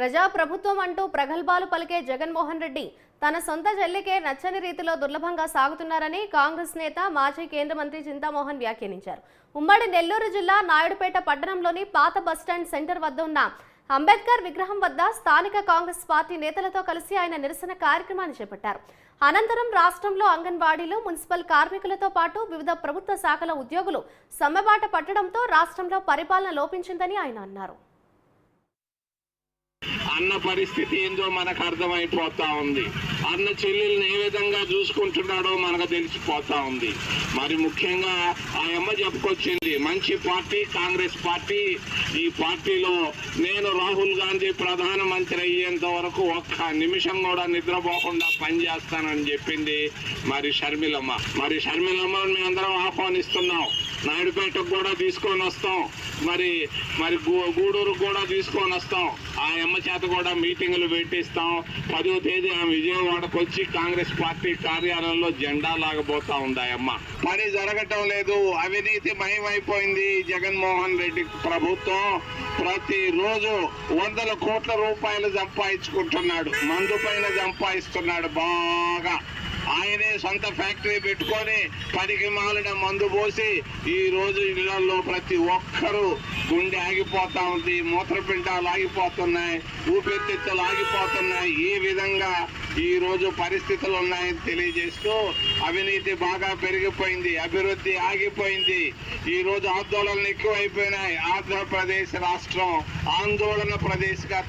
ప్రజా ప్రభుత్వం అంటూ ప్రగల్భాలు పలికే జగన్మోహన్ రెడ్డి తన సొంత చెల్లికే నచ్చని రీతిలో దుర్లభంగా సాగుతున్నారని కాంగ్రెస్ నేత మాజీ కేంద్ర మంత్రి చింతామోహన్ వ్యాఖ్యానించారు. ఉమ్మడి నెల్లూరు జిల్లా నాయుడుపేట పట్టణంలోని పాత బస్టాండ్ సెంటర్ వద్ద ఉన్న అంబేద్కర్ విగ్రహం వద్ద స్థానిక కాంగ్రెస్ పార్టీ నేతలతో కలిసి ఆయన నిరసన కార్యక్రమాన్ని చేపట్టారు. అనంతరం రాష్ట్రంలో అంగన్వాడీలు మున్సిపల్ కార్మికులతో పాటు వివిధ ప్రభుత్వ శాఖల ఉద్యోగులు సమ్మెబాట పట్టడంతో రాష్ట్రంలో పరిపాలన లోపించిందని ఆయన అన్నారు. అన్న పరిస్థితి ఏందో మనకు అర్థమైపోతా ఉంది. అన్న చెల్లెల్ని ఏ విధంగా చూసుకుంటున్నాడో మనకు తెలిసిపోతా ఉంది. మరి ముఖ్యంగా ఆ అమ్మ చెప్పుకొచ్చింది మంచి పార్టీ కాంగ్రెస్ పార్టీ. ఈ పార్టీలో నేను రాహుల్ గాంధీ ప్రధానమంత్రి అయ్యేంత వరకు ఒక్క నిమిషం కూడా నిద్రపోకుండా పనిచేస్తానని చెప్పింది మరి షర్మిలమ్మ. మరి షర్మిలమ్మ మేము అందరం ఆహ్వానిస్తున్నాం. నాయుడుపేటకు కూడా తీసుకొని వస్తాం. మరి మరి గూ- కూడా తీసుకొని వస్తాం. ఆ అమ్మ చేత కూడా మీటింగులు పెట్టిస్తాం. పదో తేదీ ఆమె విజయవాడకు వచ్చి కాంగ్రెస్ పార్టీ కార్యాలయంలో జెండా లాగబోతా ఉంది అమ్మ. పని జరగటం లేదు. అవినీతి మయమైపోయింది. జగన్మోహన్ రెడ్డి ప్రభుత్వం ప్రతిరోజు వందల కోట్ల రూపాయలు సంపాదించుకుంటున్నాడు. మందు పైన సంపాదిస్తున్నాడు బాగా. ఆయనే సొంత ఫ్యాక్టరీ పెట్టుకొని పనికి మాలిన మందు పోసి ఈ రోజు ఇళ్ళలో ప్రతి ఒక్కరూ గుండె ఆగిపోతా ఉంది మూత్రపిండాలు ఆగిపోతున్నాయి ఊపిరితిత్తులు ఆగిపోతున్నాయి. ఈ విధంగా ఈ రోజు పరిస్థితులు ఉన్నాయని తెలియజేస్తూ అవినీతి బాగా పెరిగిపోయింది అభివృద్ధి ఆగిపోయింది. ఈ రోజు ఆందోళనలు ఎక్కువైపోయినాయి. ఆంధ్రప్రదేశ్ రాష్ట్రం ఆందోళన ప్రదేశ్గా